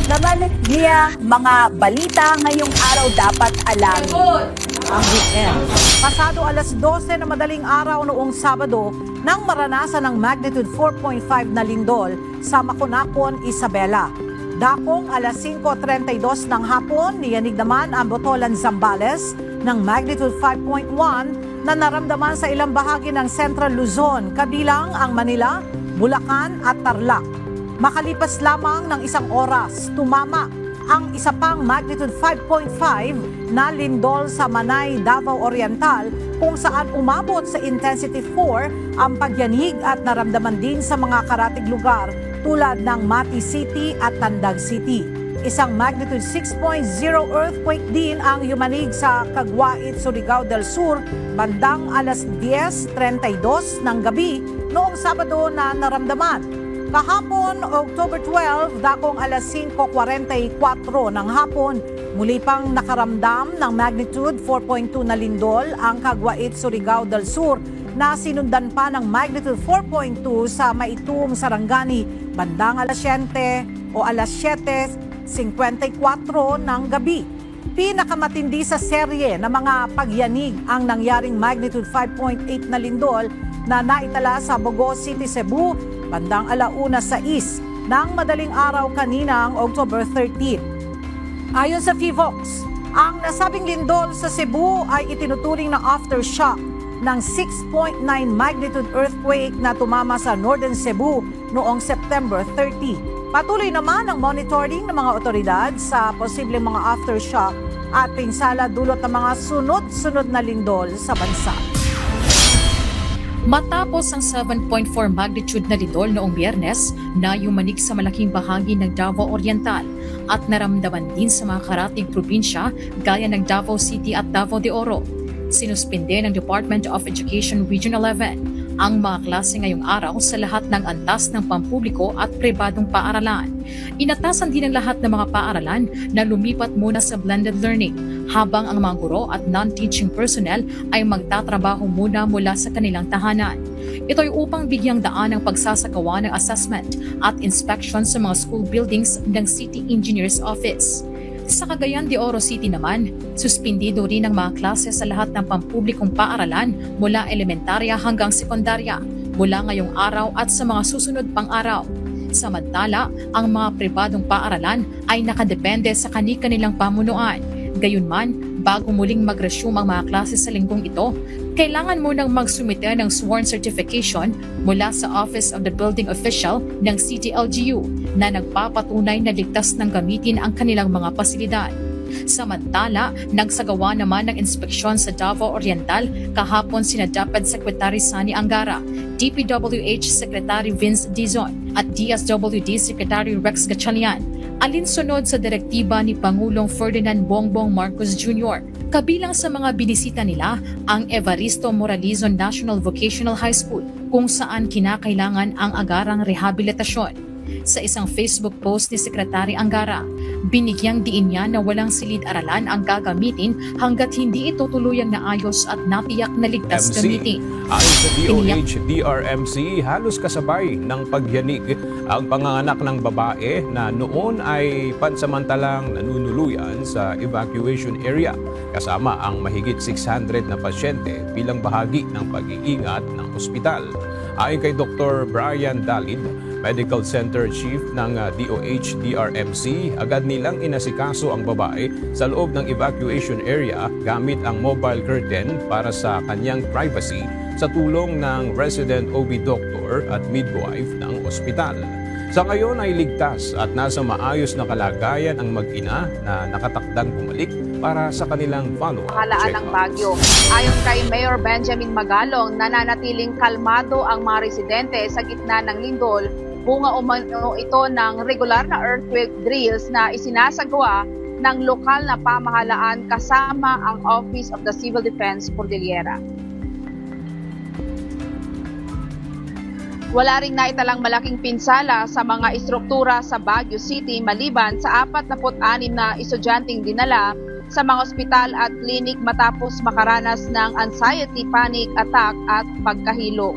Sunod naman, Gia, mga balita ngayong araw dapat alam. ang weekend. Pasado alas 12 na madaling araw noong Sabado nang maranasan ng magnitude 4.5 na lindol sa Makunakon, Isabela. Dakong alas 5.32 ng hapon, niyanig naman ang Botolan, Zambales ng magnitude 5.1 na naramdaman sa ilang bahagi ng Central Luzon, kabilang ang Manila, Bulacan at Tarlac. Makalipas lamang ng isang oras, tumama ang isa pang magnitude 5.5 na lindol sa Manay, Davao Oriental kung saan umabot sa intensity 4 ang pagyanig at naramdaman din sa mga karatig lugar tulad ng Mati City at Tandag City. Isang magnitude 6.0 earthquake din ang yumanig sa Kagwait, Surigao del Sur bandang alas 10.32 ng gabi noong Sabado na naramdaman. Kahapon, October 12, dakong alas 5.44 ng hapon, muli pang nakaramdam ng magnitude 4.2 na lindol ang Kagwait, Surigao del Sur na sinundan pa ng magnitude 4.2 sa Maitum, Sarangani, bandang alas 7 o alas 7.54 ng gabi. Pinakamatindi sa serye ng mga pagyanig ang nangyaring magnitude 5.8 na lindol na naitala sa Bogo City, Cebu, bandang alauna sa is ng madaling araw kaninang October 13. Ayon sa FIVOX, ang nasabing lindol sa Cebu ay itinuturing na aftershock ng 6.9 magnitude earthquake na tumama sa Northern Cebu noong September 30. Patuloy naman ang monitoring ng mga otoridad sa posibleng mga aftershock at pinsala dulot ng mga sunod-sunod na lindol sa bansa. Matapos ang 7.4 magnitude na lindol noong biyernes na yumanig sa malaking bahagi ng Davao Oriental at naramdaman din sa mga karating probinsya gaya ng Davao City at Davao de Oro. Sinuspinde ng Department of Education Region 11 ang mga klase ngayong araw sa lahat ng antas ng pampubliko at pribadong paaralan. Inatasan din ang lahat ng mga paaralan na lumipat muna sa blended learning habang ang mga guro at non-teaching personnel ay magtatrabaho muna mula sa kanilang tahanan. Ito ay upang bigyang daan ang pagsasagawa ng assessment at inspection sa mga school buildings ng City Engineers Office. Sa Cagayan de Oro City naman, suspindido rin ang mga klase sa lahat ng pampublikong paaralan mula elementarya hanggang sekundarya mula ngayong araw at sa mga susunod pang araw. Samantala, ang mga pribadong paaralan ay nakadepende sa kani-kanilang pamunuan. Gayunman, bago muling mag-resume ang mga klase sa linggong ito, kailangan munang magsumite ng sworn certification mula sa Office of the Building Official ng CTLGU na nagpapatunay na ligtas ng gamitin ang kanilang mga pasilidad. Samantala, nagsagawa naman ng inspeksyon sa Davao Oriental kahapon sina DAPED Secretary Sani Angara, DPWH Secretary Vince Dizon at DSWD Secretary Rex Gatchalian alinsunod sa direktiba ni Pangulong Ferdinand Bongbong Marcos Jr. Kabilang sa mga binisita nila ang Evaristo Moralizon National Vocational High School kung saan kinakailangan ang agarang rehabilitasyon. Sa isang Facebook post ni Sekretary Angara, binigyang diin niya na walang silid-aralan ang gagamitin hanggat hindi ito tuluyang naayos at natiyak na ligtas MC. gamitin. Ayon sa DOH, DRMC, halos kasabay ng pagyanig ang panganganak ng babae na noon ay pansamantalang nanunuluyan sa evacuation area kasama ang mahigit 600 na pasyente bilang bahagi ng pag-iingat ng ospital. Ayon kay Dr. Brian Dalid, Medical Center Chief ng DOH DRMC, agad nilang inasikaso ang babae sa loob ng evacuation area gamit ang mobile curtain para sa kanyang privacy sa tulong ng resident OB doctor at midwife ng ospital. Sa ngayon ay ligtas at nasa maayos na kalagayan ang mag-ina na nakatakdang bumalik para sa kanilang follow-up Kalaan ng. Bagyo. Ayon kay Mayor Benjamin Magalong, nananatiling kalmado ang mga residente sa gitna ng lindol. Bunga umano ito ng regular na earthquake drills na isinasagawa ng lokal na pamahalaan kasama ang Office of the Civil Defense Cordillera. Wala ring naitalang malaking pinsala sa mga istruktura sa Baguio City maliban sa 46 na estudyanteng dinala sa mga ospital at klinik matapos makaranas ng anxiety panic attack at pagkahilo.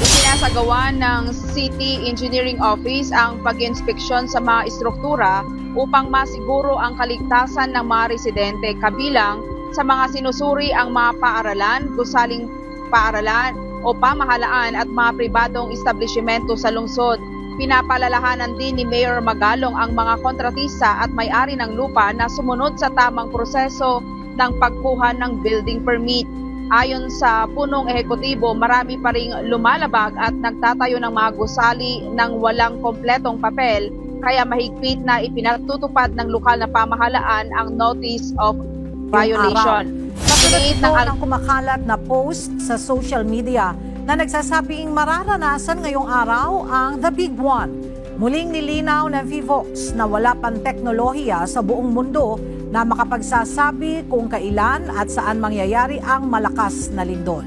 Isinagawa Sinasagawa ng City Engineering Office ang pag-inspeksyon sa mga istruktura upang masiguro ang kaligtasan ng mga residente kabilang sa mga sinusuri ang mga paaralan, gusaling paaralan o pamahalaan at mga pribadong establishmento sa lungsod. Pinapalalahanan din ni Mayor Magalong ang mga kontratista at may-ari ng lupa na sumunod sa tamang proseso ng pagkuha ng building permit. Ayon sa punong ehekutibo, marami pa ring lumalabag at nagtatayo ng mga gusali ng walang kompletong papel kaya mahigpit na ipinatutupad ng lokal na pamahalaan ang notice of violation. Iniit ito ng kumakalat na post sa social media na nagsasabing mararanasan ngayong araw ang The Big One. Muling nilinaw ng Vivox na wala pang teknolohiya sa buong mundo na makapagsasabi kung kailan at saan mangyayari ang malakas na lindol.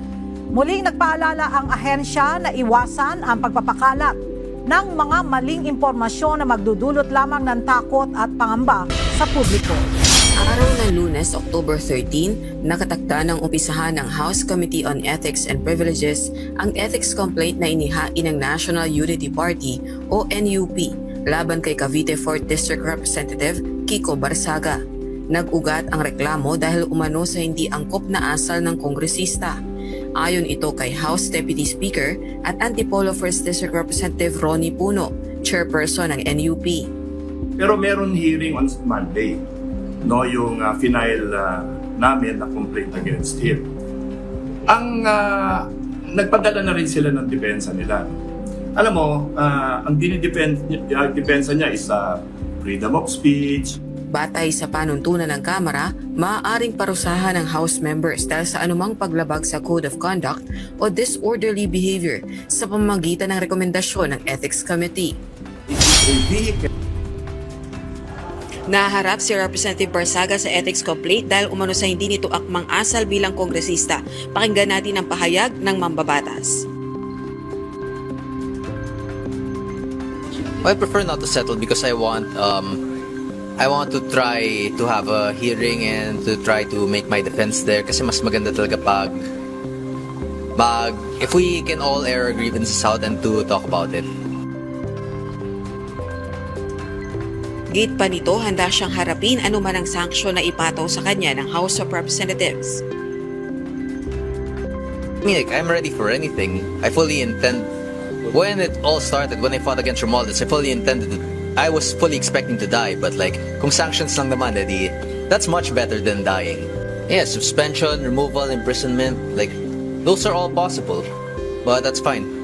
Muling nagpaalala ang ahensya na iwasan ang pagpapakalat ng mga maling impormasyon na magdudulot lamang ng takot at pangamba sa publiko. Araw ng lunes, October 13, nakatakda ng umpisahan ng House Committee on Ethics and Privileges ang ethics complaint na inihain ng National Unity Party o NUP laban kay Cavite 4th District Representative Kiko Barsaga. Nag-ugat ang reklamo dahil umano sa hindi angkop na asal ng kongresista. Ayon ito kay House Deputy Speaker at Antipolo 1st District Representative Ronnie Puno, chairperson ng NUP. Pero meron hearing on Monday, no, yung uh, final uh, namin na complaint against him. Ang uh, nagpadala na rin sila ng depensa nila. Alam mo, uh, ang dinidepend, uh, depensa niya is uh, freedom of speech, Batay sa panuntunan ng Kamara, maaaring parusahan ng House members dahil sa anumang paglabag sa Code of Conduct o disorderly behavior sa pamamagitan ng rekomendasyon ng Ethics Committee. it is a vehicle Naharap si Representative Barsaga sa ethics complaint dahil umano sa hindi nito akmang asal bilang kongresista. Pakinggan natin ang pahayag ng mambabatas. I prefer not to settle because I want um I want to try to have a hearing and to try to make my defense there kasi mas maganda talaga pag mag if we can all air our grievances out and to talk about it. Gate pa nito, handa siyang harapin anuman ang sanksyon na ipataw sa kanya ng House of Representatives. Like, I'm ready for anything. I fully intend when it all started when I fought against Romualdez, I fully intended to I was fully expecting to die, but like, kung sanctions lang naman, edi, that's much better than dying. Yeah, suspension, removal, imprisonment, like, those are all possible. But that's fine.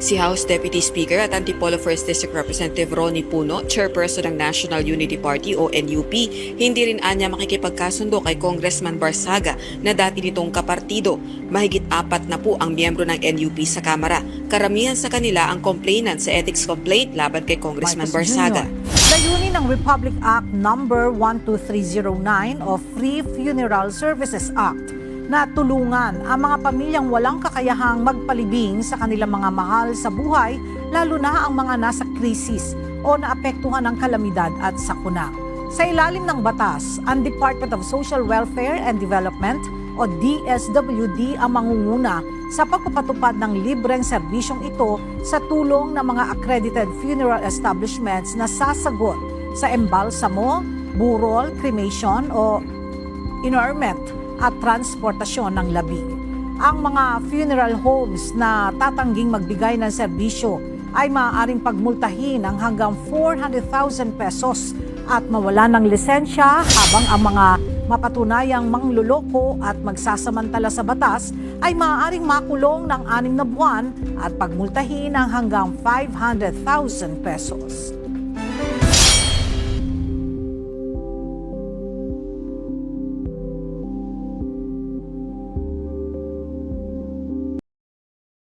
Si House Deputy Speaker at Antipolo 1st District Representative Ronnie Puno, chairperson ng National Unity Party o NUP, hindi rin anya makikipagkasundo kay Congressman Barsaga na dati nitong kapartido. Mahigit apat na po ang miyembro ng NUP sa Kamara. Karamihan sa kanila ang complainant sa ethics complaint laban kay Congressman Marcos Barsaga. Jr. Layunin ng Republic Act number 12309 o Free Funeral Services Act na tulungan ang mga pamilyang walang kakayahang magpalibing sa kanilang mga mahal sa buhay, lalo na ang mga nasa krisis o naapektuhan ng kalamidad at sakuna. Sa ilalim ng batas, ang Department of Social Welfare and Development o DSWD ang mangunguna sa pagpapatupad ng libreng serbisyong ito sa tulong ng mga accredited funeral establishments na sasagot sa embalsamo, burol, cremation o inorment at transportasyon ng labi. Ang mga funeral homes na tatangging magbigay ng serbisyo ay maaaring pagmultahin ng hanggang 400,000 pesos at mawala ng lisensya habang ang mga mapatunayang mangluloko at magsasamantala sa batas ay maaaring makulong ng anim na buwan at pagmultahin ng hanggang 500,000 pesos.